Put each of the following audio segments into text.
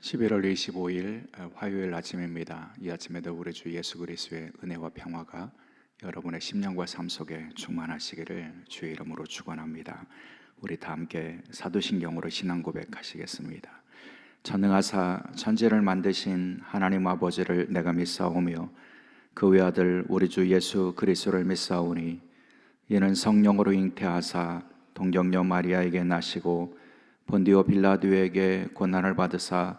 11월 25일 어, 화요일 아침입니다. 이 아침에도 우리 주 예수 그리스도의 은혜와 평화가 여러분의 심령과 삶 속에 충만하시기를 주의 이름으로 축원합니다. 우리 다 함께 사도신경으로 신앙 고백하시겠습니다. 전능하사 천지를 만드신 하나님 아버지를 내가 믿사오며 그 외아들 우리 주 예수 그리스도를 믿사오니 이는 성령으로 잉태하사 동정녀 마리아에게 나시고 본디오 빌라도에게 고난을 받으사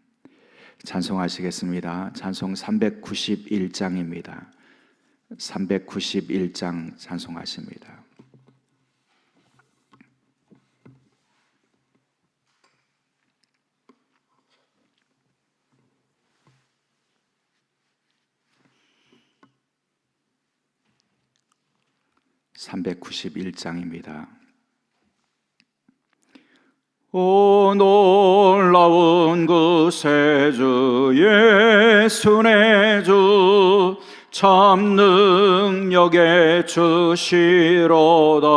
찬송하시겠습니다. 찬송 391장입니다. 391장 찬송하십니다. (391장입니다) 오 놀라운 그 세주 예수의 주참 능력의 주시로다.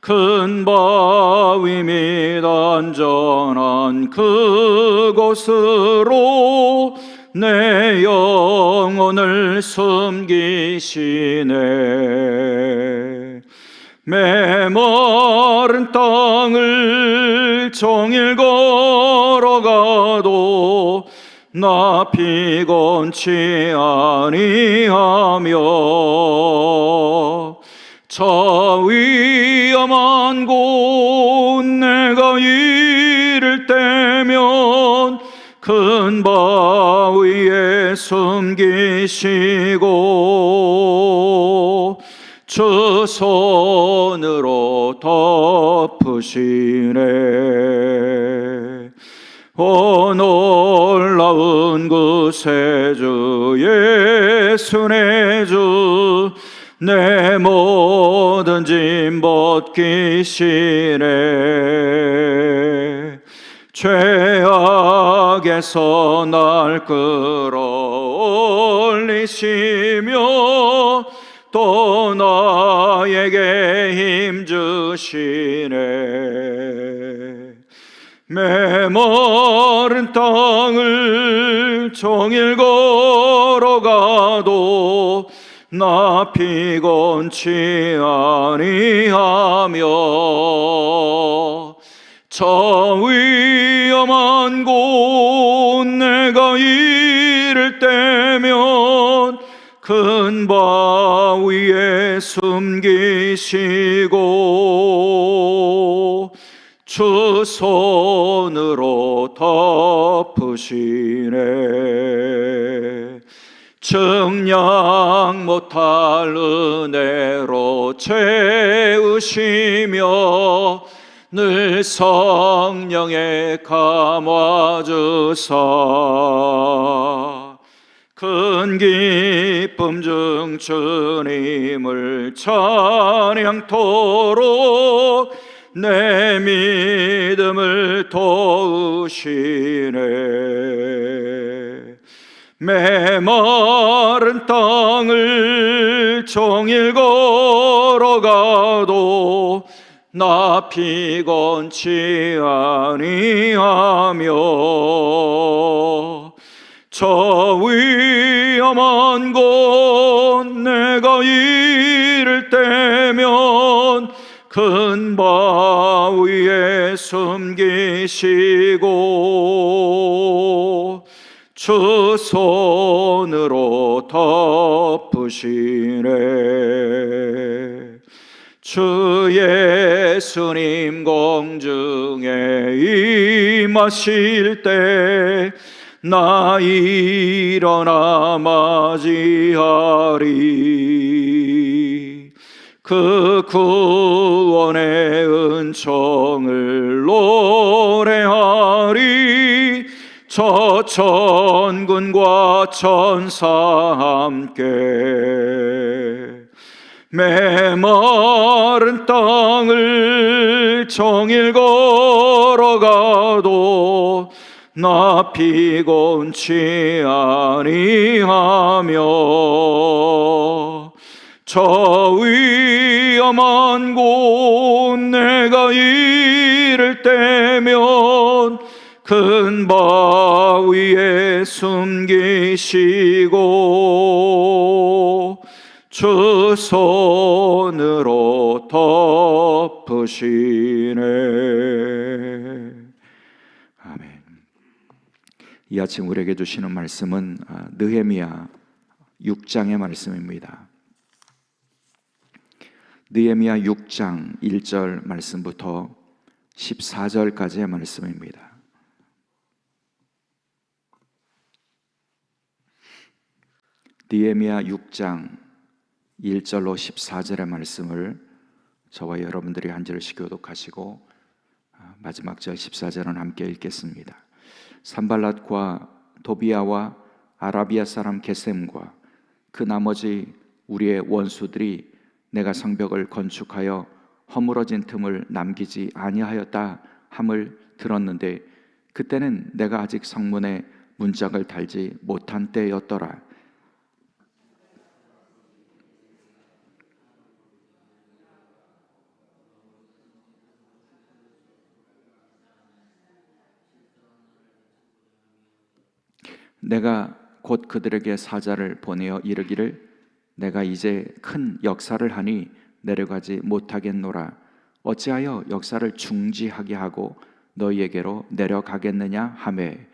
큰 바위 및 안전한 그곳으로 내 영혼을 숨기시네 메마른 땅을 종일 걸어가도 나 피곤치 아니하며 저 위험한 곳 내가 이를 때면 큰 바위에 숨기시고 주 손으로 덮으시네. 오 놀라운 그 세주 예수의 주내 모든 짐 벗기시네. 죄악에서 날 끌어올리시며 또 나에게 힘 주시네. 메마른 땅을 종일 걸어가도 나 피곤치 아니하며 저 위험한 곳 내가 이를 때면 큰 바위에 숨 기시고 주 손으로 덮으시네. 증량 못할 은혜로 채우시며 늘 성령에 감화 주사 큰 기쁨 중 주님을 찬양토록 내 믿음을 도우시네. 메마른 땅을 종일 걸어가도 나 피곤치 아니하며 저 위험한 곳 내가 이를 때면 큰 바위에 숨기시고 주 손으로 덮으시네. 주 예수님 공중에 임하실 때 나 일어나 맞이하리. 그 구원의 은총을 노래하리. 천군과 천사 함께 메마른 땅을 정일 걸어가도 나 피곤치 아니하며 저 위험한 곳 내가 이를 때면 큰 바위에 숨기시고 주 손으로 덮으시네 아멘 이 아침 우리에게 주시는 말씀은 아, 느헤미야 6장의 말씀입니다 느헤미야 6장 1절 말씀부터 14절까지의 말씀입니다. 느헤미야 6장 1절로 14절의 말씀을 저와 여러분들이 한 절씩 교독하시고 아, 마지막 절 14절은 함께 읽겠습니다. 산발랏과 도비아와 아라비아 사람 게셈과 그 나머지 우리의 원수들이 내가 성벽을 건축하여 허물어진 틈을 남기지 아니하였다 함을 들었는데 그때는 내가 아직 성문에 문짝을 달지 못한 때였더라. 내가 곧 그들에게 사자를 보내어 이르기를 내가 이제 큰 역사를 하니 내려가지 못하겠노라. 어찌하여 역사를 중지하게 하고 너희에게로 내려가겠느냐 하매.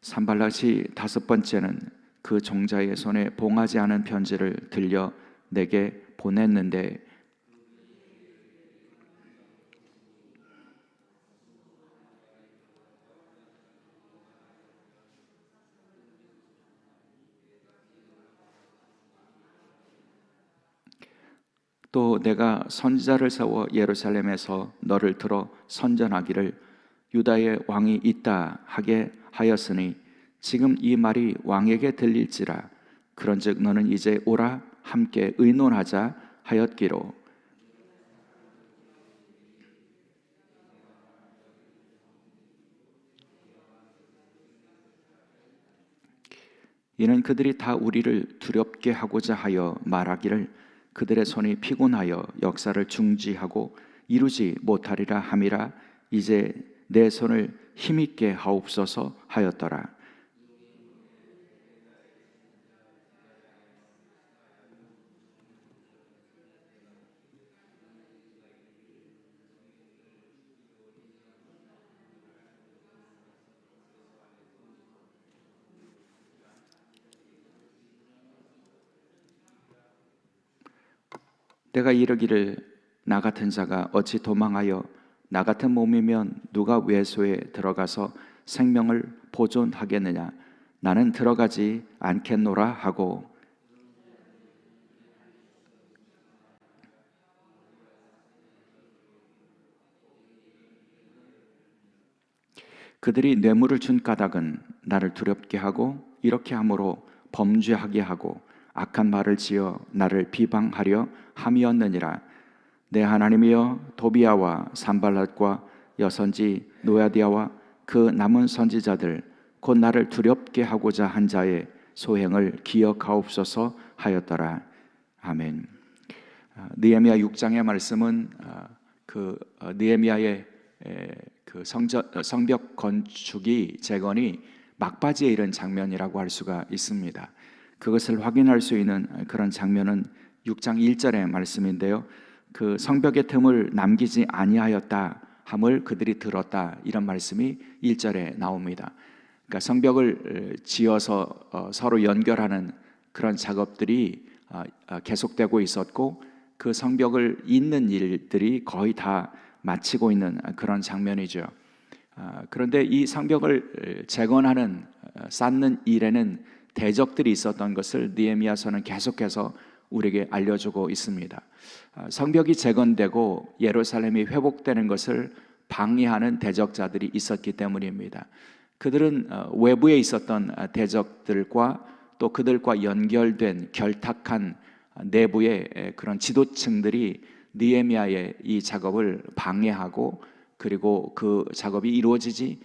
산발랏이 다섯 번째는 그 종자의 손에 봉하지 않은 편지를 들려 내게 보냈는데 또 내가 선지자를 세워 예루살렘에서 너를 들어 선전하기를 유다의 왕이 있다 하게 하였으니 지금 이 말이 왕에게 들릴지라. 그런즉 너는 이제 오라 함께 의논하자 하였기로. 이는 그들이 다 우리를 두렵게 하고자 하여 말하기를 그들의 손이 피곤하여 역사를 중지하고 이루지 못하리라 함이라 이제 내 손을 힘있게 하옵소서 하였더라. 내가 이르기를 나 같은 자가 어찌 도망하여 나 같은 몸이면 누가 외소에 들어가서 생명을 보존하겠느냐? 나는 들어가지 않겠노라 하고. 그들이 뇌물을 준 까닭은 나를 두렵게 하고 이렇게 함으로 범죄하게 하고 악한 말을 지어 나를 비방하려 함이었느니라 내 하나님이여 도비아와 산발랏과 여선지 노야디아와 그 남은 선지자들 곧 나를 두렵게 하고자 한 자의 소행을 기억하옵소서 하였더라 아멘. 아, 느헤미야 6장의 말씀은 아, 그 어, 느헤미야의 그 어, 성벽 건축이 재건이 막바지에 이른 장면이라고 할 수가 있습니다. 그것을 확인할 수 있는 그런 장면은 6장 1절의 말씀인데요. 그 성벽의 틈을 남기지 아니하였다 함을 그들이 들었다 이런 말씀이 1절에 나옵니다. 그러니까 성벽을 지어서 어, 서로 연결하는 그런 작업들이 어, 어, 계속되고 있었고 그 성벽을 잇는 일들이 거의 다 마치고 있는 그런 장면이죠. 그런데 이 성벽을 재건하는 쌓는 일에는 대적들이 있었던 것을 느헤미야서는 계속해서 우리에게 알려주고 있습니다. 아, 성벽이 재건되고 예루살렘이 회복되는 것을 방해하는 대적자들이 있었기 때문입니다. 그들은 어, 외부에 있었던 아, 대적들과 또 그들과 연결된 결탁한 내부의 그런 지도층들이 니에미아의 이 작업을 방해하고 그리고 그 작업이 이루어지지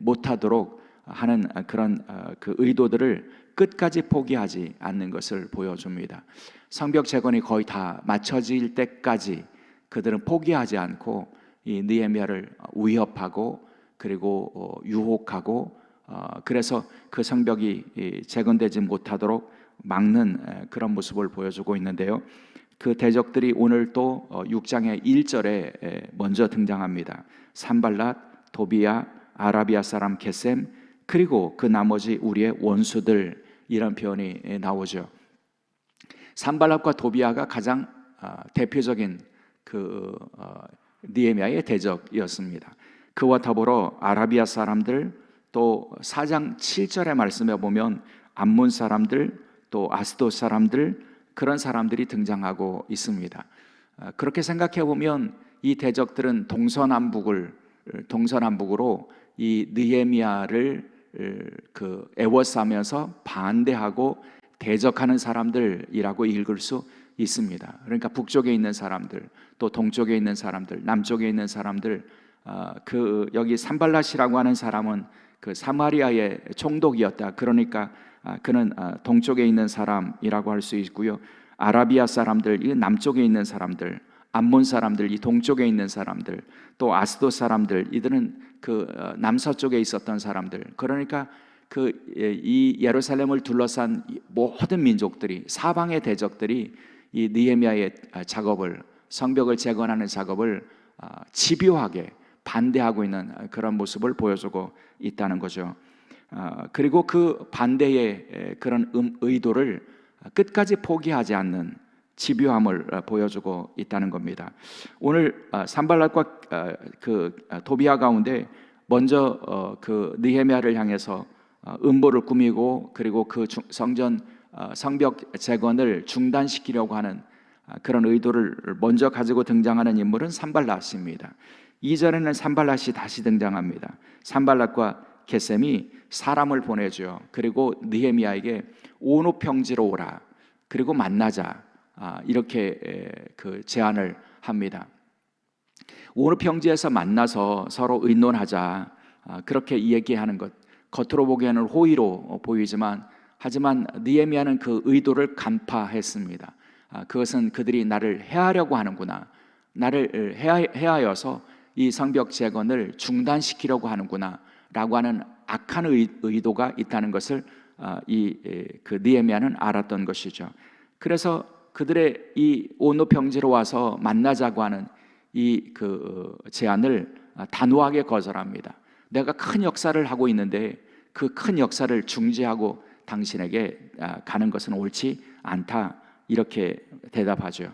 못하도록 하는 그런 어, 그 의도들을 끝까지 포기하지 않는 것을 보여줍니다. 성벽 재건이 거의 다 마쳐질 때까지 그들은 포기하지 않고 이 느헤미야를 위협하고 그리고 어, 유혹하고 어, 그래서 그 성벽이 재건되지 못하도록 막는 그런 모습을 보여주고 있는데요. 그 대적들이 오늘 또 6장의 1절에 먼저 등장합니다. 산발랏, 도비야, 아라비아 사람 게셈 그리고 그 나머지 우리의 원수들 이런 표현이 나오죠. 산발락과 도비아가 가장 아, 대표적인 그 어, 니에미아의 대적이었습니다. 그와 더불어 아라비아 사람들 또 4장 7절의 말씀에 보면 암몬 사람들 또 아스도 사람들 그런 사람들이 등장하고 있습니다. 아, 그렇게 생각해 보면 이 대적들은 동서남북을 동서남북으로 이 느헤미야를 그 애워싸면서 반대하고 대적하는 사람들이라고 읽을 수 있습니다. 그러니까 북쪽에 있는 사람들, 또 동쪽에 있는 사람들, 남쪽에 있는 사람들, 어, 그 여기 산발라시라고 하는 사람은 그 사마리아의 총독이었다. 그러니까 아, 그는 아, 동쪽에 있는 사람이라고 할 수 있고요. 아라비아 사람들, 이 남쪽에 있는 사람들, 암몬 사람들, 이 동쪽에 있는 사람들, 또 아스도 사람들, 이들은 그 어, 남서쪽에 있었던 사람들. 그러니까 그 이 예루살렘을 둘러싼 모든 민족들이 사방의 대적들이 이 느헤미야의 아, 작업을 성벽을 재건하는 작업을 아, 집요하게 반대하고 있는 그런 모습을 보여주고 있다는 거죠. 아, 그리고 그 반대의 그런 음, 의도를 끝까지 포기하지 않는 집요함을 어, 보여주고 있다는 겁니다. 오늘 어, 산발락과 어, 그 도비아 가운데 먼저 그 느헤미야를 향해서 음보를 꾸미고 그리고 그 성전 성벽 재건을 중단시키려고 하는 그런 의도를 먼저 가지고 등장하는 인물은 산발락입니다. 2절에는 산발락이 다시 등장합니다. 산발락과 게셈이 사람을 보내죠. 그리고 느헤미야에게 오노평지로 오라. 그리고 만나자. 아, 이렇게 그 제안을 합니다. 오늘 평지에서 만나서 서로 의논하자 아, 그렇게 얘기하는 것 겉으로 보기에는 호의로 보이지만 하지만 니에미아는 그 의도를 간파했습니다. 아, 그것은 그들이 나를 해하려고 하는구나. 나를 해하 여서 이 성벽 재건을 중단시키려고 하는구나라고 하는 악한 의 도가 있다는 것을 이그 니에미아는 알았던 것이죠. 그래서 그들의 이 온도 평지로 와서 만나자고 하는 이 그 제안을 단호하게 거절합니다. 내가 큰 역사를 하고 있는데 그 큰 역사를 중지하고 당신에게 아, 가는 것은 옳지 않다 이렇게 대답하죠.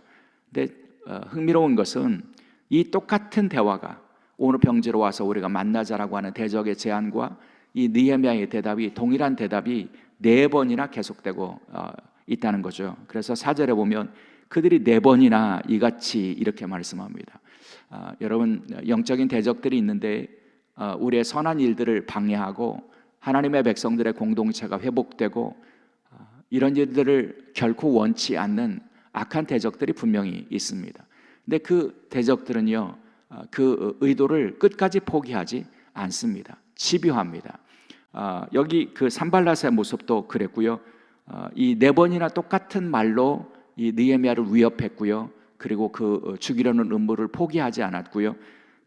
근데 어, 흥미로운 것은 이 똑같은 대화가 오늘 평지로 와서 우리가 만나자라고 하는 대적의 제안과 이 느헤미야의 대답이 동일한 대답이 네 번이나 계속되고 어, 있다는 거죠. 그래서 사절에 보면 그들이 네 번이나 이같이 이렇게 말씀합니다. 아, 여러분 영적인 대적들이 있는데 어, 우리의 선한 일들을 방해하고 하나님의 백성들의 공동체가 회복되고 어, 이런 일들을 결코 원치 않는 악한 대적들이 분명히 있습니다. 근데 그 대적들은요 어, 그 의도를 끝까지 포기하지 않습니다. 집요합니다. 어, 여기 그 산발라스의 모습도 그랬고요. 어, 이네 번이나 똑같은 말로 이 느헤미야를 위협했고요. 그리고 그 어, 죽이려는 음모를 포기하지 않았고요.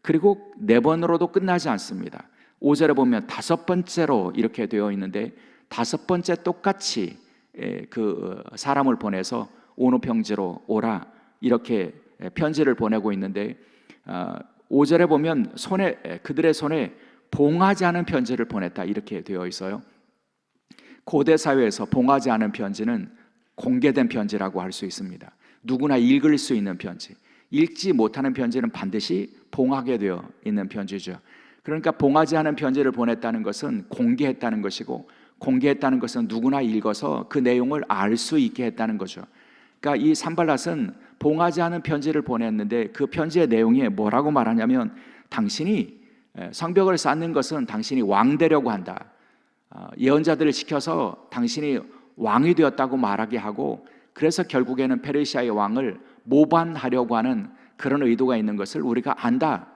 그리고 네 번으로도 끝나지 않습니다. 5절에 보면 다섯 번째로 이렇게 되어 있는데 다섯 번째 똑같이 그 어, 사람을 보내서 오노 평지로 오라 이렇게 편지를 보내고 있는데 5절에 보면 손에 그들의 손에 봉하지 않은 편지를 보냈다 이렇게 되어 있어요. 고대 사회에서 봉하지 않은 편지는 공개된 편지라고 할 수 있습니다. 누구나 읽을 수 있는 편지. 읽지 못하는 편지는 반드시 봉하게 되어 있는 편지죠. 그러니까 봉하지 않은 편지를 보냈다는 것은 공개했다는 것이고 공개했다는 것은 누구나 읽어서 그 내용을 알 수 있게 했다는 거죠. 그러니까 이 산발랏은 봉하지 않은 편지를 보냈는데 그 편지의 내용이 뭐라고 말하냐면 당신이 에, 성벽을 쌓는 것은 당신이 왕 되려고 한다. 어, 예언자들을 시켜서 당신이 왕이 되었다고 말하게 하고 그래서 결국에는 페르시아의 왕을 모반하려고 하는 그런 의도가 있는 것을 우리가 안다.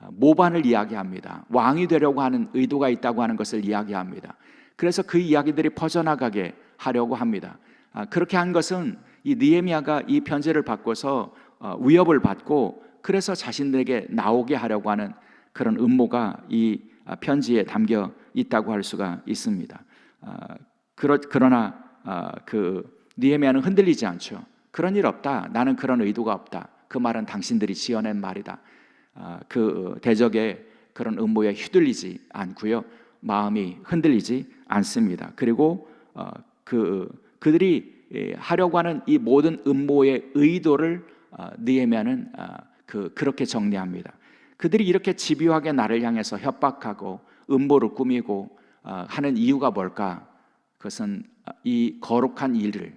어, 모반을 이야기합니다. 왕이 되려고 하는 의도가 있다고 하는 것을 이야기합니다. 그래서 그 이야기들이 퍼져나가게 하려고 합니다. 아, 그렇게 한 것은 이 니에미아가 이 편지를 받고서 어, 위협을 받고 그래서 자신들에게 나오게 하려고 하는 그런 음모가 이 아, 편지에 담겨 있다고 할 수가 있습니다. 아, 그러, 그러나 아, 그 니에미아는 흔들리지 않죠. 그런 일 없다. 나는 그런 의도가 없다. 그 말은 당신들이 지어낸 말이다. 아, 그 대적의 그런 음모에 휘둘리지 않고요. 마음이 흔들리지 않습니다. 그리고 어, 그 그들이 예, 하려고 하는 이 모든 음모의 의도를 어, 아, 그 그렇게 정리합니다. 그들이 이렇게 집요하게 나를 향해서 협박하고 음모를 꾸미고 어, 하는 이유가 뭘까? 그것은 이 거룩한 일을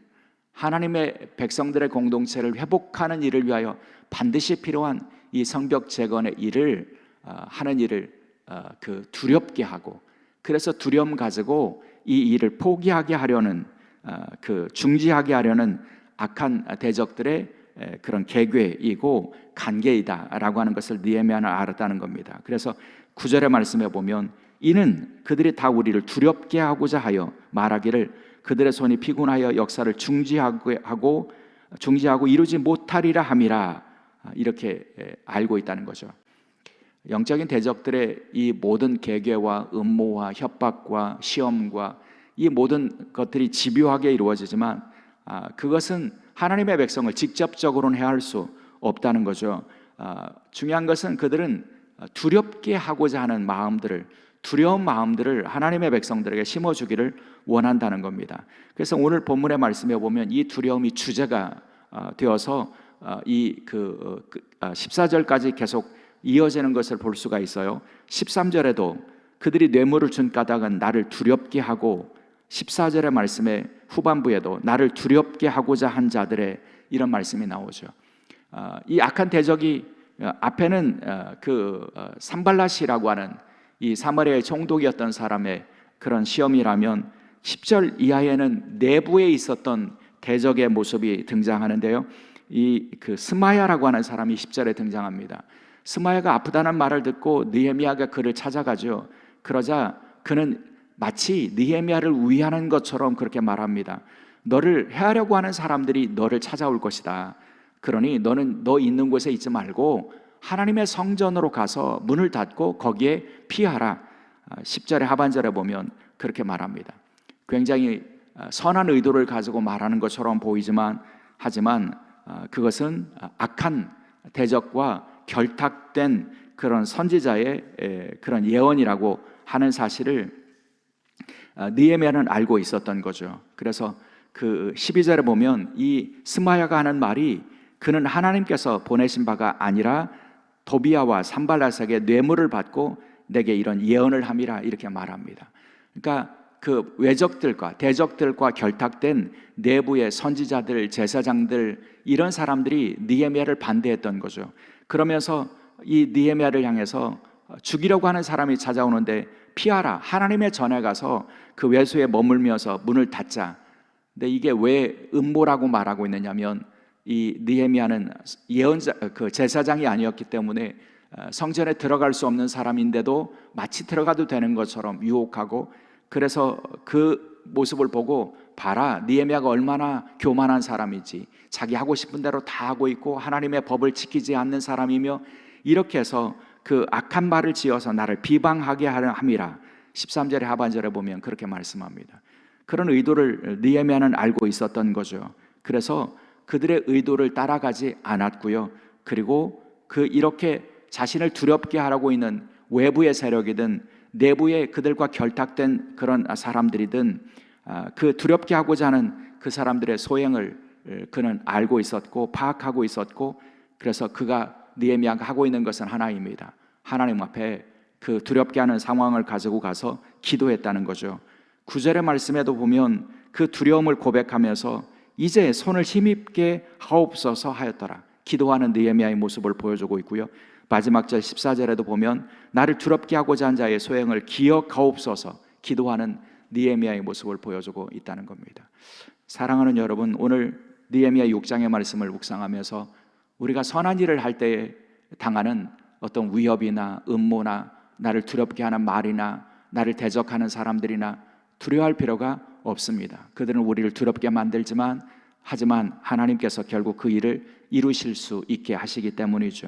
하나님의 백성들의 공동체를 회복하는 일을 위하여 반드시 필요한 이 성벽 재건의 일을 어, 하는 일을 어, 그 두렵게 하고 그래서 두려움 가지고 이 일을 포기하게 하려는 어, 그 중지하게 하려는 악한 대적들의 에, 그런 계획이고 관계이다라고 하는 것을 니에미아는 알았다는 겁니다. 그래서 구절의 말씀에 보면 이는 그들이 다 우리를 두렵게 하고자 하여 말하기를 그들의 손이 피곤하여 역사를 중지하고 하고 중지하고 이루지 못하리라 함이라 이렇게 에, 알고 있다는 거죠. 영적인 대적들의 이 모든 계계와 음모와 협박과 시험과 이 모든 것들이 집요하게 이루어지지만 아, 그것은 하나님의 백성을 직접적으로는 해할 수 없다는 거죠. 아, 중요한 것은 그들은 두렵게 하고자 하는 마음들을 두려운 마음들을 하나님의 백성들에게 심어주기를 원한다는 겁니다. 그래서 오늘 본문의 말씀에 보면 이 두려움이 주제가 아, 되어서 이 그 14절까지 계속 이어지는 것을 볼 수가 있어요. 13절에도 그들이 뇌물을 준 까닭은 나를 두렵게 하고 14절의 말씀의 후반부에도 나를 두렵게 하고자 한 자들의 이런 말씀이 나오죠. 어, 이 악한 대적이 어, 앞에는 어, 그 산발라시라고 하는 이 사마리아의 총독이었던 사람의 그런 시험이라면 10절 이하에는 내부에 있었던 대적의 모습이 등장하는데요. 이 그 스마야라고 하는 사람이 10절에 등장합니다. 스마야가 아프다는 말을 듣고 느헤미야가 그를 찾아가죠. 그러자 그는 마치 느헤미야를 위하는 것처럼 그렇게 말합니다. 너를 해하려고 하는 사람들이 너를 찾아올 것이다. 그러니 너는 너 있는 곳에 있지 말고 하나님의 성전으로 가서 문을 닫고 거기에 피하라. 10절의 아, 하반절에 보면 그렇게 말합니다. 굉장히 아, 선한 의도를 가지고 말하는 것처럼 보이지만 하지만 아, 그것은 악한 대적과 결탁된 그런 선지자의 그런 예언이라고 하는 사실을 아, 느헤미야는 알고 있었던 거죠. 그래서 그 12절에 보면 이 스마야가 하는 말이 그는 하나님께서 보내신 바가 아니라 도비아와 산발라삭의 뇌물을 받고 내게 이런 예언을 함이라 이렇게 말합니다. 그러니까 그 외적들과 대적들과 결탁된 내부의 선지자들, 제사장들 이런 사람들이 니에미아를 반대했던 거죠. 그러면서 이 니에미아를 향해서 죽이려고 하는 사람이 찾아오는데 피하라. 하나님의 전에 가서 그 외소에 머물면서 문을 닫자. 근데 이게 왜 음모라고 말하고 있느냐면 이 느헤미야는 예언자 그 제사장이 아니었기 때문에 어, 성전에 들어갈 수 없는 사람인데도 마치 들어가도 되는 것처럼 유혹하고 그래서 그 모습을 보고 봐라 니에미아가 얼마나 교만한 사람이지 자기 하고 싶은 대로 다 하고 있고 하나님의 법을 지키지 않는 사람이며 이렇게 해서 그 악한 말을 지어서 나를 비방하게 함이라 13절의 하반절에 보면 그렇게 말씀합니다. 그런 의도를 니에미아는 알고 있었던 거죠. 그래서 그들의 의도를 따라가지 않았고요. 그리고 그 이렇게 자신을 두렵게 하라고 있는 외부의 세력이든 내부에 그들과 결탁된 그런 사람들이든 아, 그 두렵게 하고자 하는 그 사람들의 소행을 그는 알고 있었고 파악하고 있었고 그래서 그가 니에미아가 하고 있는 것은 하나입니다. 하나님 앞에 그 두렵게 하는 상황을 가지고 가서 기도했다는 거죠. 구절의 말씀에도 보면 그 두려움을 고백하면서 이제 손을 힘입게 하옵소서 하였더라. 기도하는 느헤미야의 모습을 보여주고 있고요. 마지막 절 14절에도 보면 나를 두렵게 하고자 한 자의 소행을 기억하옵소서 기도하는 느헤미야의 모습을 보여주고 있다는 겁니다. 사랑하는 여러분, 오늘 느헤미야 6장의 말씀을 묵상하면서 우리가 선한 일을 할 때에 당하는 어떤 위협이나 음모나 나를 두렵게 하는 말이나 나를 대적하는 사람들이나 두려워할 필요가 없습니다. 그들은 우리를 두렵게 만들지만 하지만 하나님께서 결국 그 일을 이루실 수 있게 하시기 때문이죠.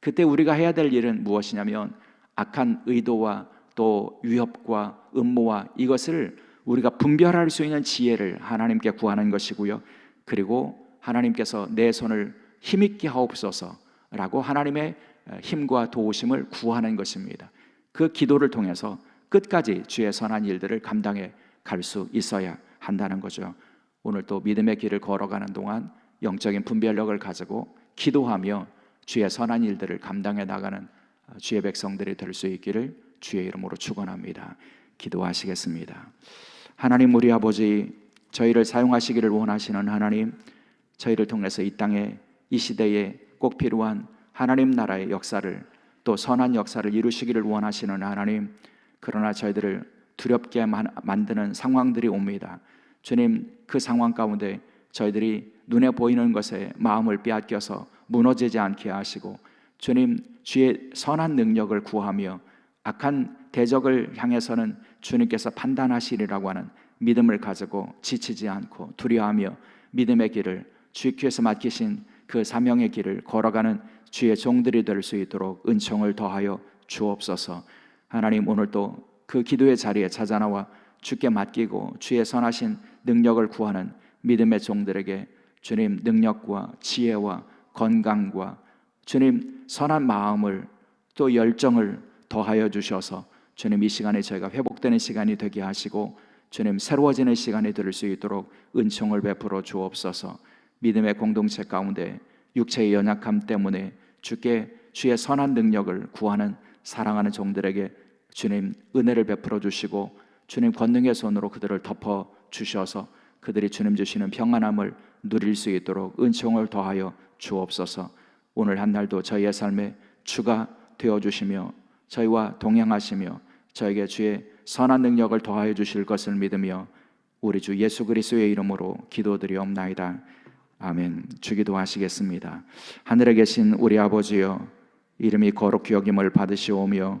그때 우리가 해야 될 일은 무엇이냐면 악한 의도와 또 위협과 음모와 이것을 우리가 분별할 수 있는 지혜를 하나님께 구하는 것이고요. 그리고 하나님께서 내 손을 힘있게 하옵소서라고 하나님의 힘과 도우심을 구하는 것입니다. 그 기도를 통해서 끝까지 주의 선한 일들을 감당해 갈 수 있어야 한다는 거죠. 오늘 또 믿음의 길을 걸어가는 동안 영적인 분별력을 가지고 기도하며 주의 선한 일들을 감당해 나가는 주의 백성들이 될 수 있기를 주의 이름으로 축원합니다. 기도하시겠습니다. 하나님 우리 아버지 저희를 사용하시기를 원하시는 하나님 저희를 통해서 이 땅에 이 시대에 꼭 필요한 하나님 나라의 역사를 또 선한 역사를 이루시기를 원하시는 하나님 그러나 저희들을 두렵게 만드는 상황들이 옵니다. 주님 그 상황 가운데 저희들이 눈에 보이는 것에 마음을 빼앗겨서 무너지지 않게 하시고 주님 주의 선한 능력을 구하며 악한 대적을 향해서는 주님께서 판단하시리라고 하는 믿음을 가지고 지치지 않고 두려워하며 믿음의 길을 주께서 맡기신 그 사명의 길을 걸어가는 주의 종들이 될 수 있도록 은총을 더하여 주옵소서. 하나님 오늘도 그 기도의 자리에 찾아 나와 주께 맡기고 주의 선하신 능력을 구하는 믿음의 종들에게 주님 능력과 지혜와 건강과 주님 선한 마음을 또 열정을 더하여 주셔서 주님 이 시간에 저희가 회복되는 시간이 되게 하시고 주님 새로워지는 시간이 될수 있도록 은총을 베풀어 주옵소서. 믿음의 공동체 가운데 육체의 연약함 때문에 주께 주의 선한 능력을 구하는 사랑하는 종들에게 주님 은혜를 베풀어 주시고 주님 권능의 손으로 그들을 덮어 주셔서 그들이 주님 주시는 평안함을 누릴 수 있도록 은총을 더하여 주옵소서. 오늘 한 날도 저희의 삶에 주가 되어 주시며 저희와 동행하시며 저에게 주의 선한 능력을 더하여 주실 것을 믿으며 우리 주 예수 그리스도의 이름으로 기도드리옵나이다. 아멘. 주기도 하시겠습니다. 하늘에 계신 우리 아버지여 이름이 거룩히 여김을 받으시오며